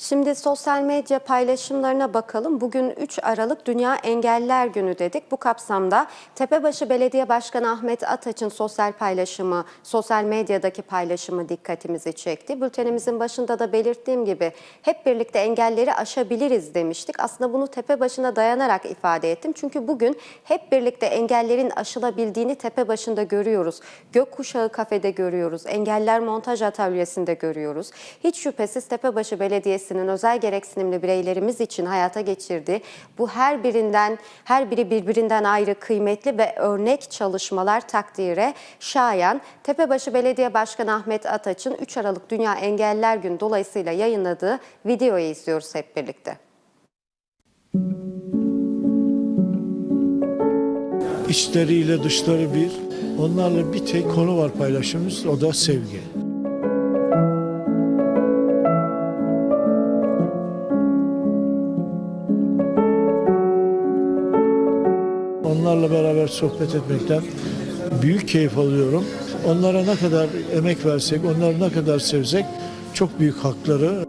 Şimdi sosyal medya paylaşımlarına bakalım. Bugün 3 Aralık Dünya Engelliler Günü dedik. Bu kapsamda Tepebaşı Belediye Başkanı Ahmet Ataç'ın sosyal paylaşımı, sosyal medyadaki paylaşımı dikkatimizi çekti. Bültenimizin başında da belirttiğim gibi hep birlikte engelleri aşabiliriz demiştik. Aslında bunu Tepebaşı'na dayanarak ifade ettim. Çünkü bugün hep birlikte engellerin aşılabildiğini Tepebaşı'nda görüyoruz. Gökkuşağı kafede görüyoruz. Engeller montaj atölyesinde görüyoruz. Hiç şüphesiz Tepebaşı Belediyesi'nin özel gereksinimli bireylerimiz için hayata geçirdiği bu her birinden her biri birbirinden ayrı kıymetli ve örnek çalışmalar takdire şayan Tepebaşı Belediye Başkanı Ahmet Ataç'ın 3 Aralık Dünya Engelliler Günü dolayısıyla yayınladığı videoyu izliyoruz hep birlikte. İçleriyle dışları bir. Onlarla bir tek konu var paylaşımımız o da sevgi. Onlarla beraber sohbet etmekten büyük keyif alıyorum. Onlara ne kadar emek versek, onları ne kadar sevsek çok büyük hakları.